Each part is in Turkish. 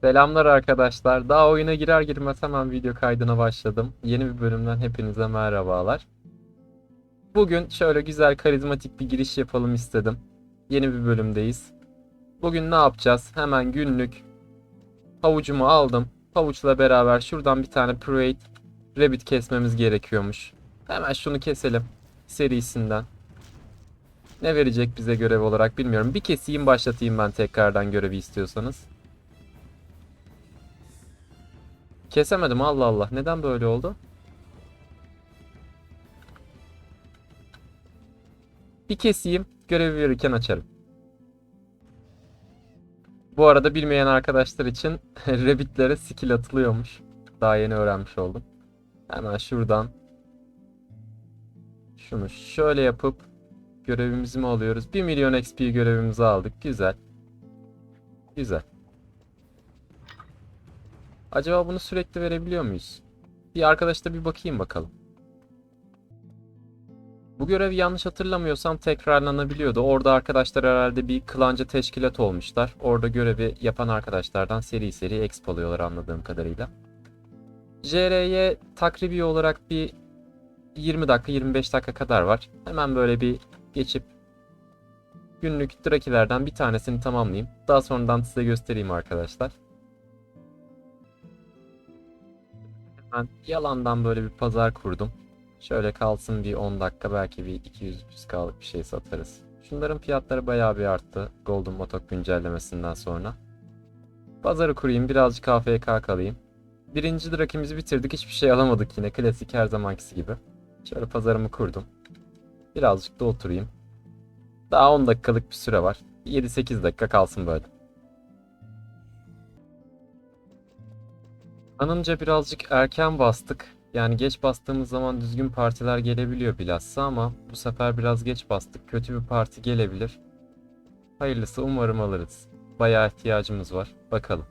Selamlar arkadaşlar. Daha oyuna girer girmez hemen video kaydına başladım. Yeni bir bölümden hepinize merhabalar. Bugün şöyle güzel karizmatik bir giriş yapalım istedim. Yeni bir bölümdeyiz. Bugün ne yapacağız? Hemen günlük havucumu aldım. Havuçla beraber şuradan bir tane Parade Rabbit kesmemiz gerekiyormuş. Hemen şunu keselim serisinden. Ne verecek bize görev olarak bilmiyorum. Bir keseyim başlatayım ben tekrardan görevi istiyorsanız. Kesemedim Allah Allah. Neden böyle oldu? Bir keseyim. Görevi verirken açarım. Bu arada bilmeyen arkadaşlar için Rabbitlere skill atılıyormuş. Daha yeni öğrenmiş oldum. Hemen şuradan şunu şöyle yapıp görevimizi mi alıyoruz? 1 milyon XP görevimizi aldık. Güzel. Güzel. Acaba bunu sürekli verebiliyor muyuz? Bir arkadaşta bir bakayım bakalım. Bu görevi yanlış hatırlamıyorsam tekrarlanabiliyordu. Orada arkadaşlar herhalde bir klanca teşkilat olmuşlar. Orada görevi yapan arkadaşlardan seri seri exp alıyorlar anladığım kadarıyla. JR'ye takribi olarak bir 20 dakika 25 dakika kadar var. Hemen böyle bir geçip günlük drakilerden bir tanesini tamamlayayım. Daha sonradan size göstereyim arkadaşlar. Ben yalandan böyle bir pazar kurdum. Şöyle kalsın bir 10 dakika belki bir 200-300k'lık bir şey satarız. Şunların fiyatları bayağı bir arttı Golden Motok güncellemesinden sonra. Pazarı kurayım birazcık AFK kalayım. Birinci drakimizi bitirdik hiçbir şey alamadık yine klasik her zamankisi gibi. Şöyle pazarımı kurdum. Birazcık da oturayım. Daha 10 dakikalık bir süre var. 7-8 dakika kalsın böyle. Anımca birazcık erken bastık. Yani geç bastığımız zaman düzgün partiler gelebiliyor bilhassa ama bu sefer biraz geç bastık. Kötü bir parti gelebilir. Hayırlısı umarım alırız. Bayağı ihtiyacımız var. Bakalım.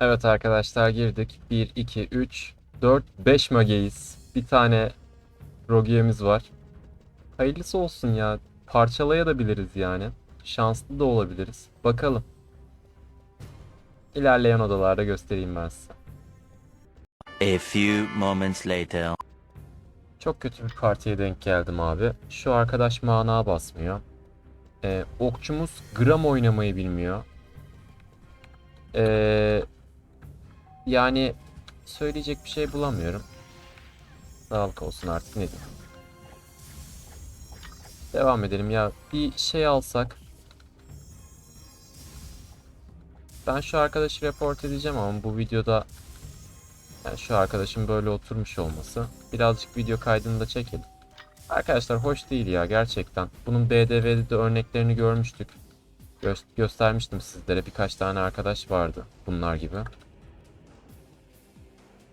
Evet arkadaşlar girdik. 1, 2, 3, 4, 5 mageyiz. Bir tane Rogia'mız var. Hayırlısı olsun ya. Parçalayabiliriz yani. Şanslı da olabiliriz. Bakalım. İlerleyen odalarda göstereyim ben size. A few moments later. Çok kötü bir partiye denk geldim abi. Şu arkadaş mana basmıyor. Ee, okçumuz gram oynamayı bilmiyor. Ee, yani söyleyecek bir şey bulamıyorum. Sağlık olsun artık ne diyeyim. Devam edelim ya. Bir şey alsak. Ben şu arkadaşı report edeceğim ama bu videoda yani şu arkadaşın böyle oturmuş olması. Birazcık video kaydını da çekelim. Arkadaşlar hoş değil ya gerçekten. Bunun BDV'de de örneklerini görmüştük. Gö- göstermiştim sizlere. Birkaç tane arkadaş vardı bunlar gibi.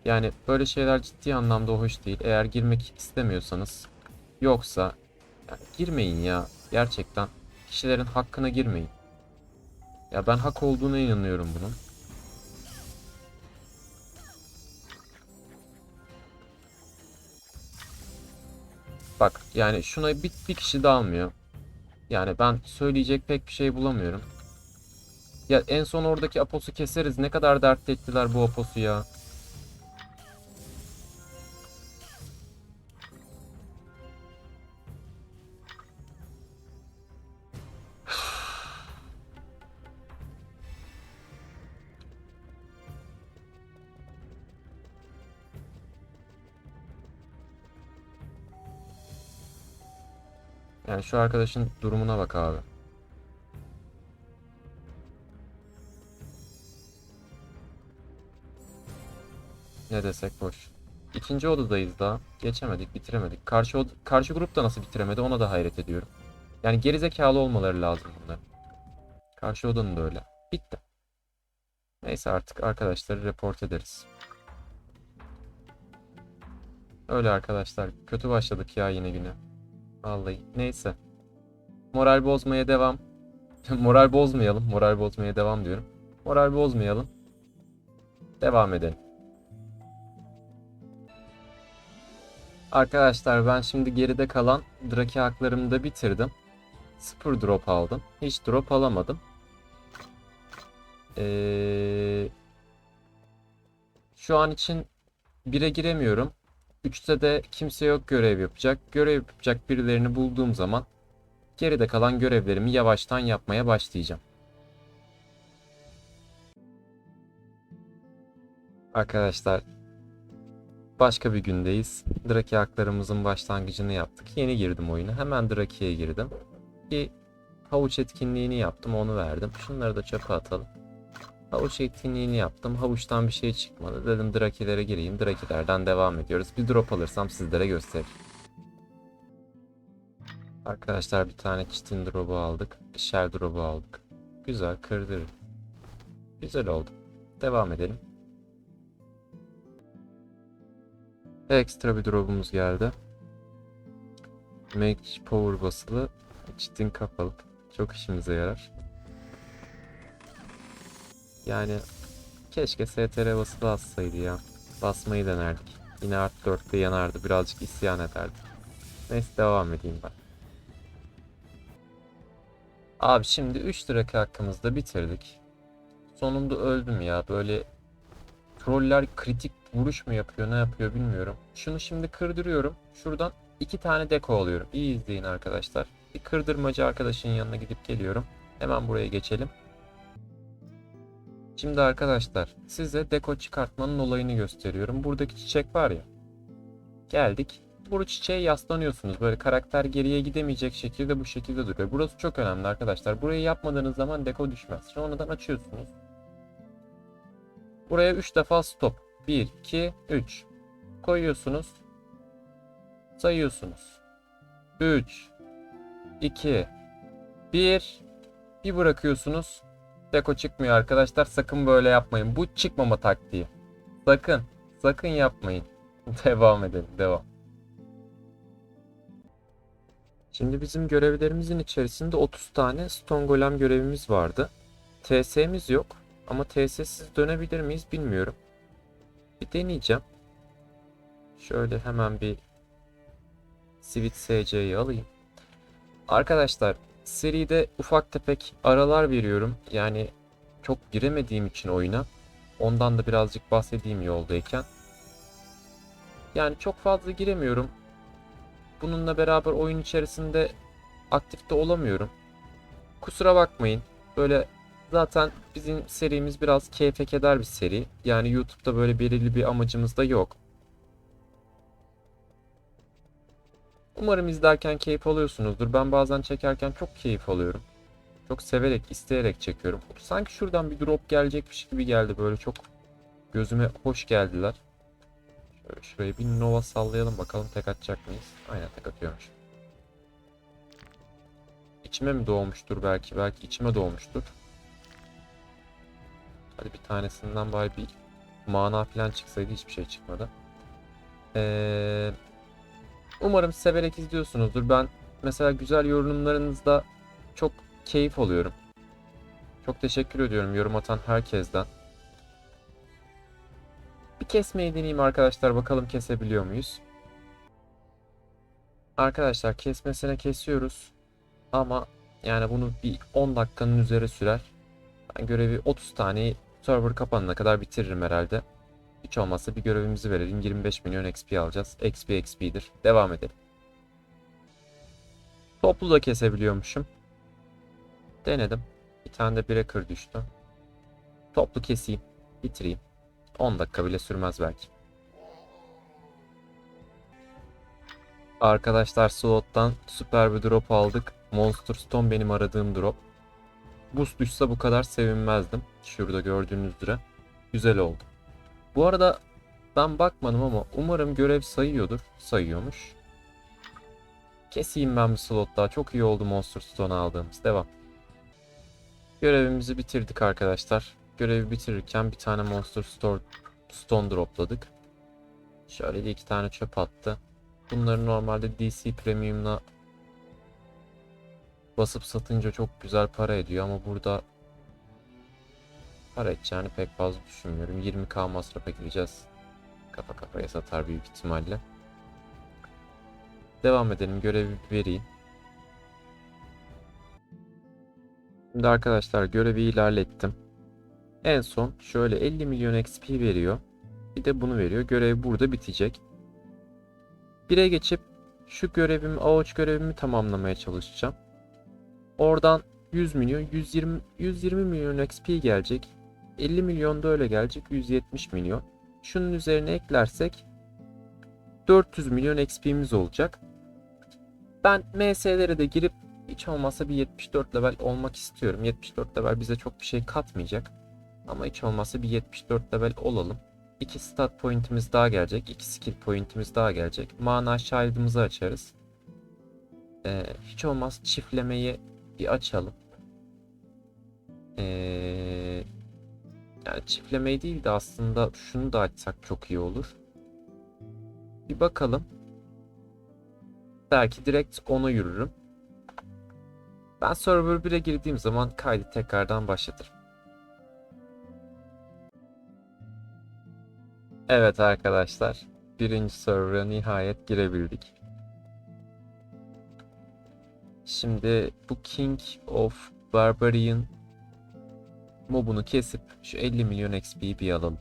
Yani böyle şeyler ciddi anlamda hoş değil. Eğer girmek istemiyorsanız yoksa yani girmeyin ya. Gerçekten kişilerin hakkına girmeyin. Ya ben hak olduğuna inanıyorum bunun. Bak yani şuna bir, bir kişi de almıyor. Yani ben söyleyecek pek bir şey bulamıyorum. Ya en son oradaki Apos'u keseriz. Ne kadar dert ettiler bu Apos'u ya. Yani şu arkadaşın durumuna bak abi. Ne desek boş. İkinci odadayız daha. Geçemedik, bitiremedik. Karşı od- karşı grup da nasıl bitiremedi ona da hayret ediyorum. Yani gerizekalı olmaları lazım bunların. Karşı odanın da öyle. Bitti. Neyse artık arkadaşları report ederiz. Öyle arkadaşlar. Kötü başladık ya yine güne. Vallahi. Neyse. Moral bozmaya devam. moral bozmayalım. Moral bozmaya devam diyorum. Moral bozmayalım. Devam edelim. Arkadaşlar ben şimdi geride kalan Draki haklarımı da bitirdim. Sıfır drop aldım. Hiç drop alamadım. Ee, şu an için 1'e giremiyorum. 3'te de kimse yok görev yapacak. Görev yapacak birilerini bulduğum zaman geride kalan görevlerimi yavaştan yapmaya başlayacağım. Arkadaşlar başka bir gündeyiz. Draki haklarımızın başlangıcını yaptık. Yeni girdim oyuna. Hemen Draki'ye girdim. Bir havuç etkinliğini yaptım. Onu verdim. Şunları da çöpe atalım. Havuç etkinliğini yaptım. Havuçtan bir şey çıkmadı. Dedim Draki'lere gireyim. Draki'lerden devam ediyoruz. Bir drop alırsam sizlere gösteririm. Arkadaşlar bir tane çitin drop'u aldık. Shell drop'u aldık. Güzel kırdırır. Güzel oldu. Devam edelim. Ekstra bir drop'umuz geldi. Make power basılı. Çitin kapalı. Çok işimize yarar. Yani keşke STR basılı atsaydı ya. Basmayı denerdik. Yine art 4'te yanardı. Birazcık isyan ederdi. Neyse devam edeyim ben. Abi şimdi 3 direk hakkımızda bitirdik. Sonunda öldüm ya. Böyle troller kritik vuruş mu yapıyor ne yapıyor bilmiyorum. Şunu şimdi kırdırıyorum. Şuradan iki tane deko alıyorum. İyi izleyin arkadaşlar. Bir kırdırmacı arkadaşın yanına gidip geliyorum. Hemen buraya geçelim. Şimdi arkadaşlar size deko çıkartmanın olayını gösteriyorum. Buradaki çiçek var ya. Geldik. Bu çiçeğe yaslanıyorsunuz. Böyle karakter geriye gidemeyecek şekilde bu şekilde duruyor. Burası çok önemli arkadaşlar. Burayı yapmadığınız zaman deko düşmez. Sonradan açıyorsunuz. Buraya 3 defa stop. 1, 2, 3. Koyuyorsunuz. Sayıyorsunuz. 3, 2, 1. Bir bırakıyorsunuz. Deko çıkmıyor arkadaşlar. Sakın böyle yapmayın. Bu çıkmama taktiği. Sakın. Sakın yapmayın. devam edelim. Devam. Şimdi bizim görevlerimizin içerisinde 30 tane Stone Golem görevimiz vardı. TS'miz yok. Ama TS'siz dönebilir miyiz bilmiyorum. Bir deneyeceğim. Şöyle hemen bir Sweet SC'yi alayım. Arkadaşlar seride ufak tefek aralar veriyorum. Yani çok giremediğim için oyuna. Ondan da birazcık bahsedeyim yoldayken. Yani çok fazla giremiyorum. Bununla beraber oyun içerisinde aktifte olamıyorum. Kusura bakmayın. Böyle zaten bizim serimiz biraz keyfe keder bir seri. Yani YouTube'da böyle belirli bir amacımız da yok. Umarım izlerken keyif alıyorsunuzdur. Ben bazen çekerken çok keyif alıyorum. Çok severek, isteyerek çekiyorum. Sanki şuradan bir drop gelecekmiş gibi geldi böyle çok gözüme hoş geldiler. Şöyle şuraya bir Nova sallayalım bakalım tek atacak mıyız? Aynen tek atıyormuş. İçime mi doğmuştur belki? Belki içime doğmuştur. Hadi bir tanesinden bari bir mana falan çıksaydı hiçbir şey çıkmadı. Ee, umarım severek izliyorsunuzdur. Ben mesela güzel yorumlarınızda çok keyif alıyorum. Çok teşekkür ediyorum yorum atan herkesten. Bir kesmeyi deneyeyim arkadaşlar. Bakalım kesebiliyor muyuz? Arkadaşlar kesmesine kesiyoruz. Ama yani bunu bir 10 dakikanın üzeri sürer. Ben görevi 30 tane server kapanana kadar bitiririm herhalde. Hiç olmazsa bir görevimizi verelim. 25 milyon XP alacağız. XP XP'dir. Devam edelim. Toplu da kesebiliyormuşum. Denedim. Bir tane de breaker düştü. Toplu keseyim. Bitireyim. 10 dakika bile sürmez belki. Arkadaşlar slottan süper bir drop aldık. Monster Stone benim aradığım drop. Boost düşse bu kadar sevinmezdim. Şurada gördüğünüz üzere. Güzel oldu. Bu arada ben bakmadım ama umarım görev sayıyordur. Sayıyormuş. Keseyim ben bir slot daha. Çok iyi oldu Monster Stone aldığımız. Devam. Görevimizi bitirdik arkadaşlar. Görevi bitirirken bir tane Monster Store Stone dropladık. Şöyle de iki tane çöp attı. Bunları normalde DC Premium'la basıp satınca çok güzel para ediyor ama burada para edeceğini pek fazla düşünmüyorum. 20k masrafa gideceğiz. Kafa kafaya satar büyük ihtimalle. Devam edelim. Görevi vereyim. Şimdi arkadaşlar görevi ilerlettim. En son şöyle 50 milyon XP veriyor. Bir de bunu veriyor. Görev burada bitecek. 1'e geçip şu görevimi, avuç görevimi tamamlamaya çalışacağım. Oradan 100 milyon, 120 120 milyon XP gelecek. 50 milyon da öyle gelecek. 170 milyon. Şunun üzerine eklersek 400 milyon XP'miz olacak. Ben MS'lere de girip hiç olmazsa bir 74 level olmak istiyorum. 74 level bize çok bir şey katmayacak. Ama hiç olmazsa bir 74 level olalım. 2 stat point'imiz daha gelecek. 2 skill point'imiz daha gelecek. Mana shield'ımızı açarız. Ee, hiç olmaz çiftlemeyi bir açalım. Ee, yani çiftlemeyi değil de aslında şunu da açsak çok iyi olur. Bir bakalım. Belki direkt ona yürürüm. Ben server 1'e girdiğim zaman kaydı tekrardan başlatırım. Evet arkadaşlar. Birinci server'a nihayet girebildik. Şimdi bu King of Barbarian mobunu kesip şu 50 milyon XP'yi bir alalım.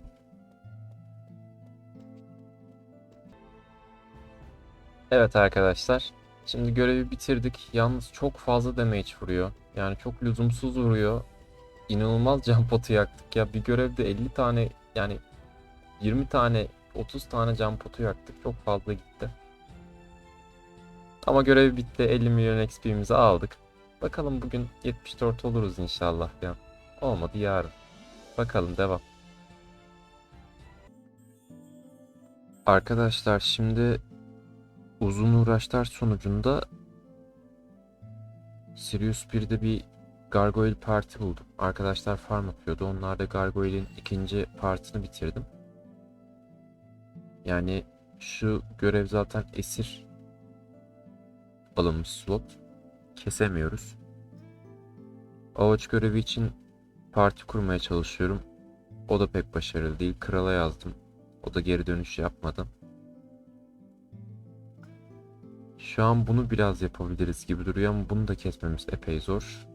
Evet arkadaşlar. Şimdi görevi bitirdik. Yalnız çok fazla damage vuruyor. Yani çok lüzumsuz vuruyor. İnanılmaz can potu yaktık ya. Bir görevde 50 tane yani 20 tane 30 tane can potu yaktık. Çok fazla gitti. Ama görev bitti. 50 milyon XP'mizi aldık. Bakalım bugün 74 oluruz inşallah ya. Olmadı yarın. Bakalım devam. Arkadaşlar şimdi uzun uğraşlar sonucunda Sirius 1'de bir Gargoyle parti buldum. Arkadaşlar farm yapıyordu. Onlar da Gargoyle'in ikinci partını bitirdim. Yani şu görev zaten esir alınmış slot. Kesemiyoruz. Ağaç görevi için parti kurmaya çalışıyorum. O da pek başarılı değil. Krala yazdım. O da geri dönüş yapmadı. Şu an bunu biraz yapabiliriz gibi duruyor ama bunu da kesmemiz epey zor.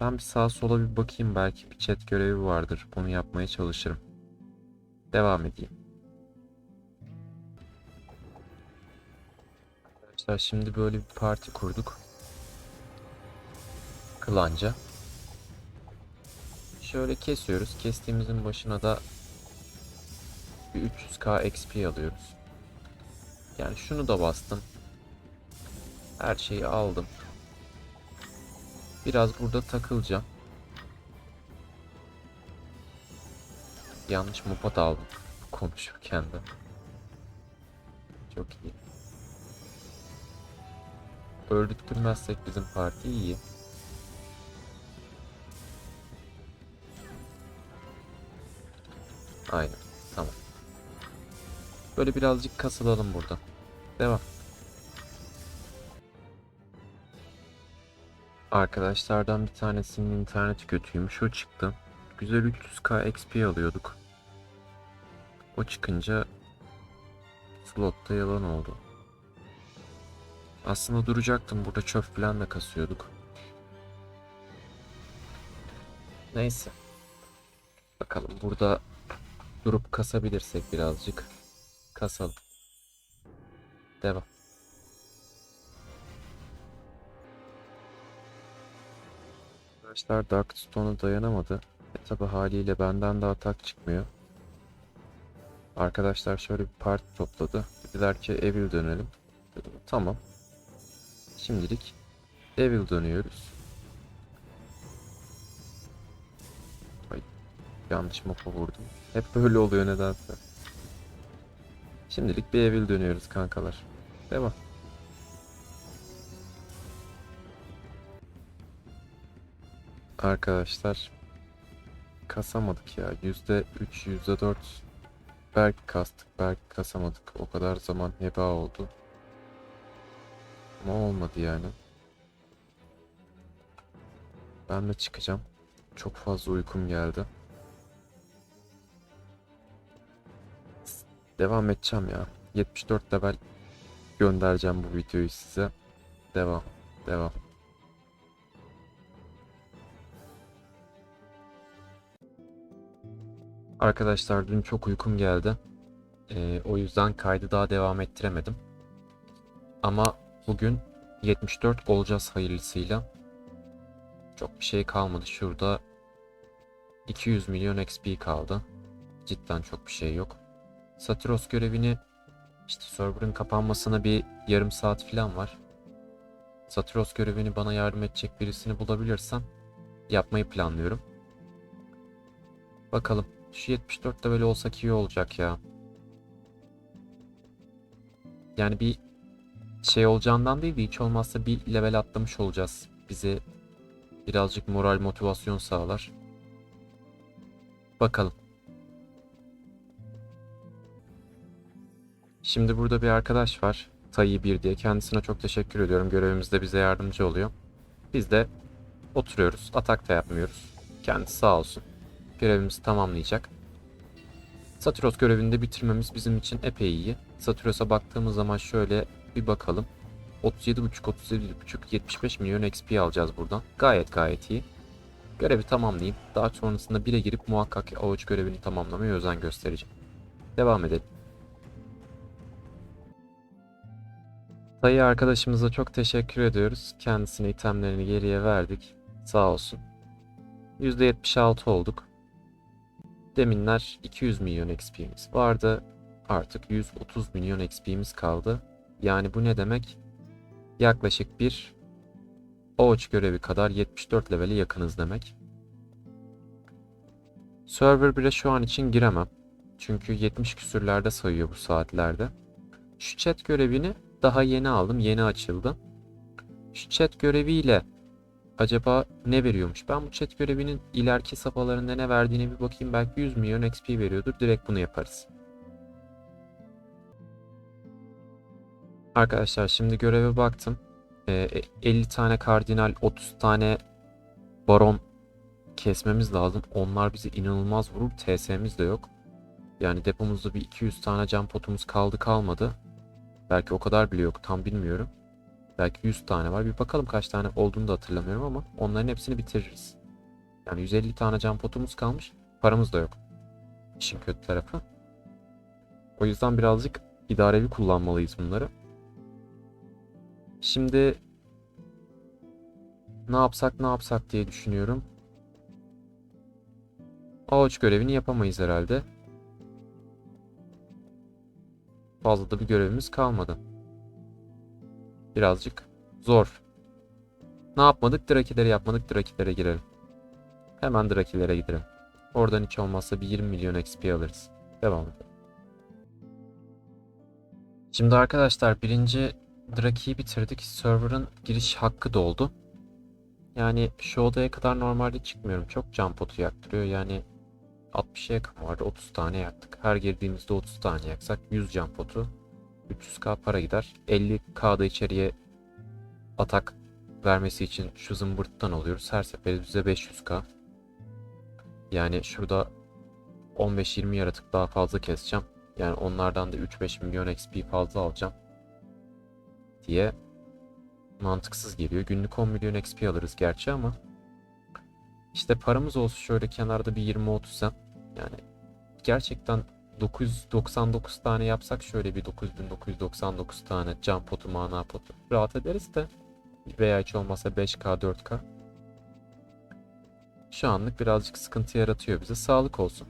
Ben bir sağa sola bir bakayım belki bir chat görevi vardır. Bunu yapmaya çalışırım. Devam edeyim. Arkadaşlar şimdi böyle bir parti kurduk. Klanca. Şöyle kesiyoruz. Kestiğimizin başına da bir 300k XP alıyoruz. Yani şunu da bastım. Her şeyi aldım. Biraz burada takılacağım. Yanlış mopa da aldım konuşurken de. Çok iyi. Öldürtmezsek bizim parti iyi. Aynen. Tamam. Böyle birazcık kasılalım burada. Devam. Arkadaşlardan bir tanesinin interneti kötüymüş. O çıktı. Güzel 300k XP alıyorduk. O çıkınca slotta yalan oldu. Aslında duracaktım. Burada çöp falan da kasıyorduk. Neyse. Bakalım burada durup kasabilirsek birazcık kasalım. Devam. Arkadaşlar Darkstone'a dayanamadı. E tabi haliyle benden de atak çıkmıyor. Arkadaşlar şöyle bir parti topladı. Dediler ki Evil dönelim. Dedim, tamam. Şimdilik Evil dönüyoruz. Yanlış mapa vurdum. Hep böyle oluyor nedense. Şimdilik bir Evil dönüyoruz kankalar. Devam. Arkadaşlar kasamadık ya. Yüzde üç, yüzde dört belki kastık, belki kasamadık. O kadar zaman heba oldu. Ama olmadı yani. Ben de çıkacağım. Çok fazla uykum geldi. Devam edeceğim ya. 74 level göndereceğim bu videoyu size. Devam. Devam. Arkadaşlar dün çok uykum geldi. Ee, o yüzden kaydı daha devam ettiremedim. Ama bugün 74 olacağız hayırlısıyla. Çok bir şey kalmadı. Şurada 200 milyon XP kaldı. Cidden çok bir şey yok. Satiros görevini işte server'ın kapanmasına bir yarım saat falan var. Satiros görevini bana yardım edecek birisini bulabilirsem yapmayı planlıyorum. Bakalım. Şu 74'te böyle olsak iyi olacak ya. Yani bir şey olacağından değil de hiç olmazsa bir level atlamış olacağız. Bize birazcık moral motivasyon sağlar. Bakalım. Şimdi burada bir arkadaş var. Tayi 1 diye. Kendisine çok teşekkür ediyorum. Görevimizde bize yardımcı oluyor. Biz de oturuyoruz. Atak da yapmıyoruz. Kendisi sağ olsun. Görevimizi tamamlayacak. Satiros görevini de bitirmemiz bizim için epey iyi. Satiros'a baktığımız zaman şöyle bir bakalım. 37.5 37.5 75 milyon XP alacağız buradan. Gayet gayet iyi. Görevi tamamlayayım. Daha sonrasında 1'e girip muhakkak avuç görevini tamamlamaya özen göstereceğim. Devam edelim. Sayı arkadaşımıza çok teşekkür ediyoruz. Kendisine itemlerini geriye verdik. Sağ olsun. %76 olduk. Deminler 200 milyon XP'miz vardı. Artık 130 milyon XP'miz kaldı. Yani bu ne demek? Yaklaşık bir Overwatch görevi kadar 74 levele yakınız demek. Server 1'e şu an için giremem. Çünkü 70 küsürlerde sayıyor bu saatlerde. Şu chat görevini daha yeni aldım. Yeni açıldı. Şu chat göreviyle acaba ne veriyormuş? Ben bu chat görevinin ileriki safhalarında ne verdiğine bir bakayım. Belki 100 milyon XP veriyordur. Direkt bunu yaparız. Arkadaşlar şimdi göreve baktım. Ee, 50 tane kardinal, 30 tane baron kesmemiz lazım. Onlar bizi inanılmaz vurur. TS'miz de yok. Yani depomuzda bir 200 tane can potumuz kaldı kalmadı. Belki o kadar bile yok. Tam bilmiyorum. Belki 100 tane var. Bir bakalım kaç tane olduğunu da hatırlamıyorum ama onların hepsini bitiririz. Yani 150 tane can potumuz kalmış. Paramız da yok. İşin kötü tarafı. O yüzden birazcık idarevi kullanmalıyız bunları. Şimdi ne yapsak ne yapsak diye düşünüyorum. Ağaç görevini yapamayız herhalde. Fazla da bir görevimiz kalmadı. Birazcık zor. Ne yapmadık? Drakilere yapmadık. Drakilere girelim. Hemen Drakilere gidelim. Oradan hiç olmazsa bir 20 milyon XP alırız. Devam edelim. Şimdi arkadaşlar birinci Draki'yi bitirdik. Server'ın giriş hakkı doldu. Yani şu odaya kadar normalde çıkmıyorum. Çok can potu yaktırıyor. Yani 60'a yakın vardı. 30 tane yaktık. Her girdiğimizde 30 tane yaksak 100 can potu. 300k para gider. 50k da içeriye atak vermesi için şu zımbırttan alıyoruz. Her seferinde bize 500k. Yani şurada 15-20 yaratık daha fazla keseceğim. Yani onlardan da 3-5 milyon XP fazla alacağım. Diye mantıksız geliyor. Günlük 10 milyon XP alırız gerçi ama işte paramız olsun şöyle kenarda bir 20-30 sen. Yani gerçekten 999 tane yapsak şöyle bir 9999 tane can potu, mana potu rahat ederiz de veya hiç olmazsa 5k 4k şu anlık birazcık sıkıntı yaratıyor bize. Sağlık olsun.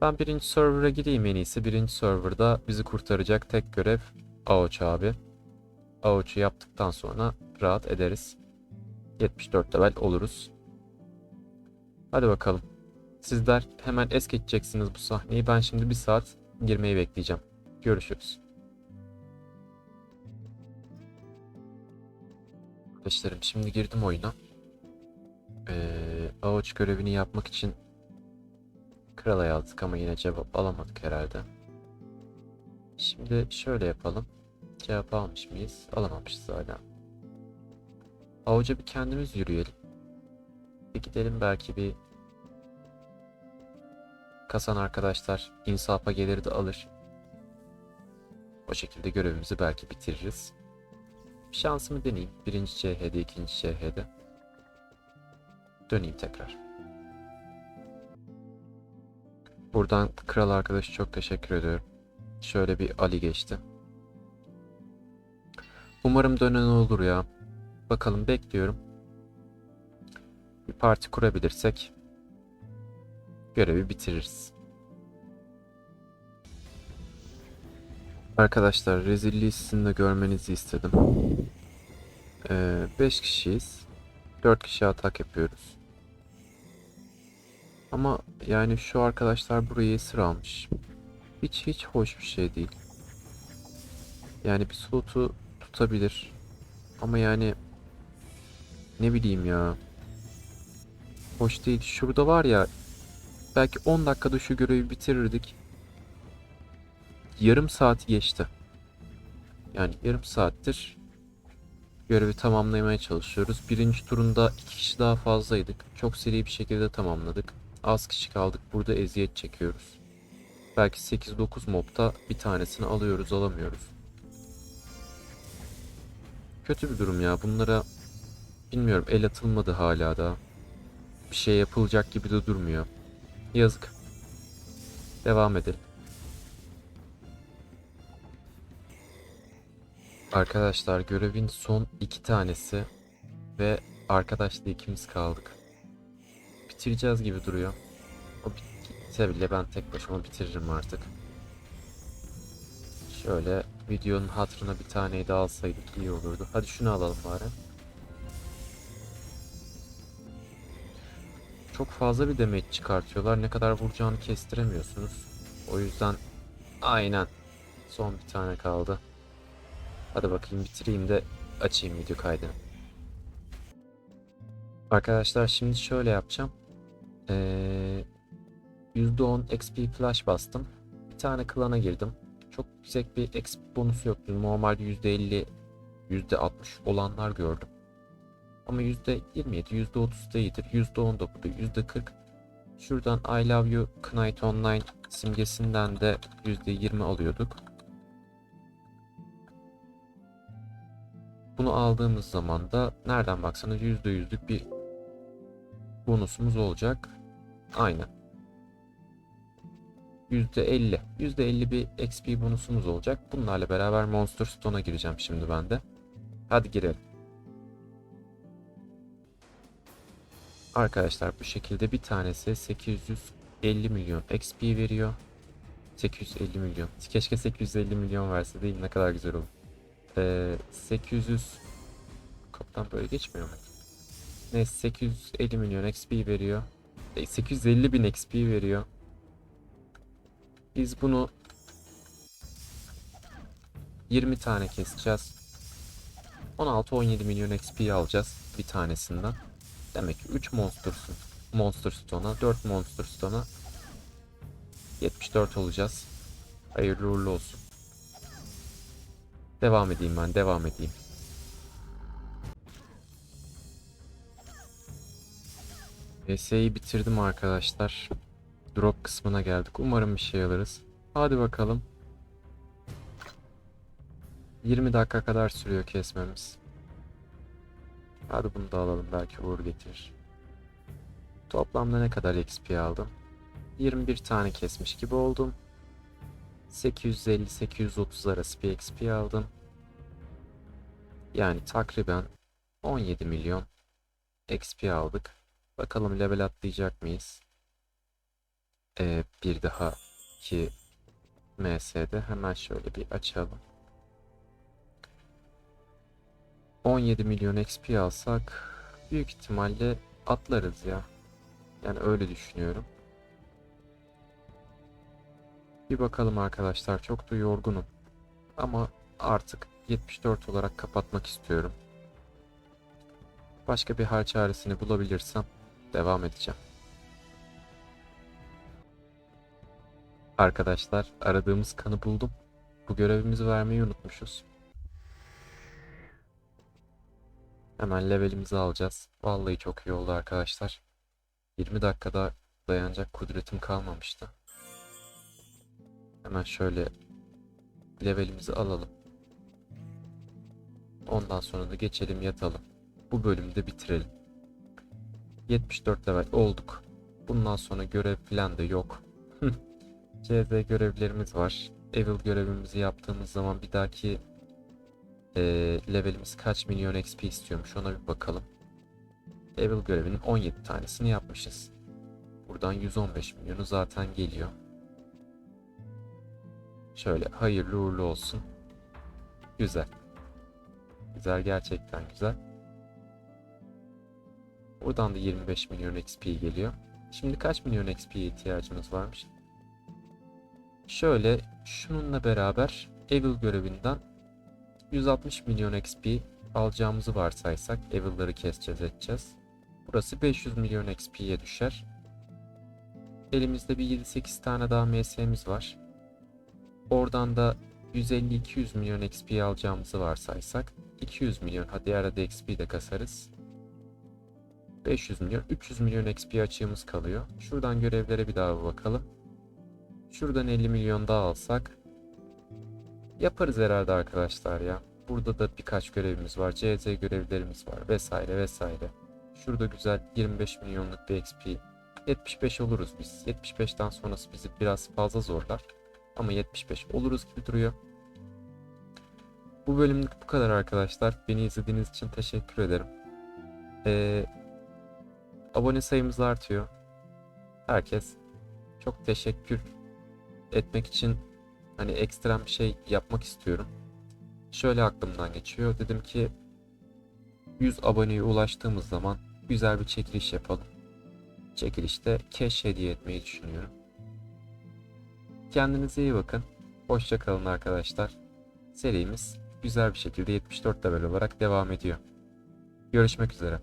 Ben birinci server'a gideyim en iyisi. Birinci server'da bizi kurtaracak tek görev Aoç abi. Aoç'u yaptıktan sonra rahat ederiz. 74 level oluruz. Hadi bakalım. Sizler hemen es geçeceksiniz bu sahneyi. Ben şimdi bir saat girmeyi bekleyeceğim. Görüşürüz. Arkadaşlarım şimdi girdim oyuna. Ee, Aoç görevini yapmak için krala yazdık ama yine cevap alamadık herhalde. Şimdi şöyle yapalım. Cevap almış mıyız? Alamamışız hala. Avuca bir kendimiz yürüyelim. Bir gidelim belki bir kasan arkadaşlar insafa gelir de alır. O şekilde görevimizi belki bitiririz. Şansımı deneyeyim. Birinci CH'de, ikinci CH'de. Döneyim tekrar. Buradan kral arkadaşı çok teşekkür ediyorum. Şöyle bir Ali geçti. Umarım dönen olur ya. Bakalım bekliyorum. Bir parti kurabilirsek görevi bitiririz. Arkadaşlar rezilliği sizin de görmenizi istedim. 5 kişiyiz. 4 kişi atak yapıyoruz. Ama yani şu arkadaşlar burayı esir almış. Hiç hiç hoş bir şey değil. Yani bir slotu tutabilir. Ama yani ne bileyim ya. Hoş değil. Şurada var ya belki 10 dakikada şu görevi bitirirdik. Yarım saat geçti. Yani yarım saattir görevi tamamlamaya çalışıyoruz. Birinci turunda iki kişi daha fazlaydık. Çok seri bir şekilde tamamladık. Az kişi kaldık. Burada eziyet çekiyoruz. Belki 8-9 mobda bir tanesini alıyoruz alamıyoruz. Kötü bir durum ya. Bunlara bilmiyorum el atılmadı hala da. Bir şey yapılacak gibi de durmuyor. Yazık. Devam edelim. Arkadaşlar görevin son iki tanesi ve arkadaşla ikimiz kaldık. Bitireceğiz gibi duruyor. O bitse bile ben tek başıma bitiririm artık. Şöyle videonun hatırına bir taneyi de alsaydık iyi olurdu. Hadi şunu alalım bari. Çok fazla bir damage çıkartıyorlar. Ne kadar vuracağını kestiremiyorsunuz. O yüzden aynen son bir tane kaldı. Hadi bakayım bitireyim de açayım video kaydını. Arkadaşlar şimdi şöyle yapacağım. Ee, %10 XP flash bastım. Bir tane klana girdim. Çok yüksek bir XP bonusu yoktu. Normalde %50, %60 olanlar gördüm. Ama %27, %30 da iyidir. %10 da burada, %40. Şuradan I love you Knight Online simgesinden de %20 alıyorduk. Bunu aldığımız zaman da nereden baksanız %100'lük bir bonusumuz olacak. Aynen. %50. %50 bir XP bonusumuz olacak. Bunlarla beraber Monster Stone'a gireceğim şimdi ben de. Hadi girelim. Arkadaşlar bu şekilde bir tanesi 850 milyon XP veriyor. 850 milyon. Keşke 850 milyon verse değil ne kadar güzel olur. Ee, 800 kaptan böyle geçmiyor mu? Neyse 850 milyon XP veriyor. E, 850 bin XP veriyor. Biz bunu 20 tane keseceğiz. 16-17 milyon XP alacağız bir tanesinden. Demek ki 3 Monster, Monster Stone'a, 4 Monster Stone'a 74 olacağız. Hayırlı uğurlu olsun. Devam edeyim ben, devam edeyim. VS'yi bitirdim arkadaşlar. Drop kısmına geldik. Umarım bir şey alırız. Hadi bakalım. 20 dakika kadar sürüyor kesmemiz. Hadi bunu da alalım belki uğur getirir. Toplamda ne kadar XP aldım? 21 tane kesmiş gibi oldum. 850-830 arası bir XP aldım. Yani takriben 17 milyon XP aldık. Bakalım level atlayacak mıyız? Ee, bir daha ki MS'de hemen şöyle bir açalım. 17 milyon XP alsak büyük ihtimalle atlarız ya. Yani öyle düşünüyorum. Bir bakalım arkadaşlar çok da yorgunum. Ama artık 74 olarak kapatmak istiyorum. Başka bir hal çaresini bulabilirsem devam edeceğim. Arkadaşlar aradığımız kanı buldum. Bu görevimizi vermeyi unutmuşuz. Hemen levelimizi alacağız. Vallahi çok iyi oldu arkadaşlar. 20 dakikada dayanacak kudretim kalmamıştı. Hemen şöyle levelimizi alalım. Ondan sonra da geçelim yatalım. Bu bölümü de bitirelim. 74 level olduk. Bundan sonra görev falan da yok. CZ görevlerimiz var. Evil görevimizi yaptığımız zaman bir dahaki eee, levelimiz kaç milyon XP istiyormuş ona bir bakalım. Evil görevinin 17 tanesini yapmışız. Buradan 115 milyonu zaten geliyor. Şöyle hayırlı uğurlu olsun. Güzel. Güzel gerçekten güzel. Buradan da 25 milyon XP geliyor. Şimdi kaç milyon XP'ye ihtiyacımız varmış? Şöyle şununla beraber Evil görevinden 160 milyon XP alacağımızı varsaysak Evil'ları keseceğiz edeceğiz. Burası 500 milyon XP'ye düşer. Elimizde bir 7-8 tane daha MS'miz var. Oradan da 150-200 milyon XP alacağımızı varsaysak 200 milyon hadi arada XP de kasarız. 500 milyon 300 milyon XP açığımız kalıyor. Şuradan görevlere bir daha bir bakalım. Şuradan 50 milyon daha alsak yaparız herhalde arkadaşlar ya. Burada da birkaç görevimiz var. CZ görevlerimiz var vesaire vesaire. Şurada güzel 25 milyonluk bir XP. 75 oluruz biz. 75'ten sonrası bizi biraz fazla zorlar. Ama 75 oluruz gibi duruyor. Bu bölümlük bu kadar arkadaşlar. Beni izlediğiniz için teşekkür ederim. Ee, abone sayımız artıyor. Herkes çok teşekkür etmek için hani ekstrem bir şey yapmak istiyorum. Şöyle aklımdan geçiyor. Dedim ki 100 aboneye ulaştığımız zaman güzel bir çekiliş yapalım. Çekilişte cash hediye etmeyi düşünüyorum. Kendinize iyi bakın. Hoşça kalın arkadaşlar. Serimiz güzel bir şekilde 74 level olarak devam ediyor. Görüşmek üzere.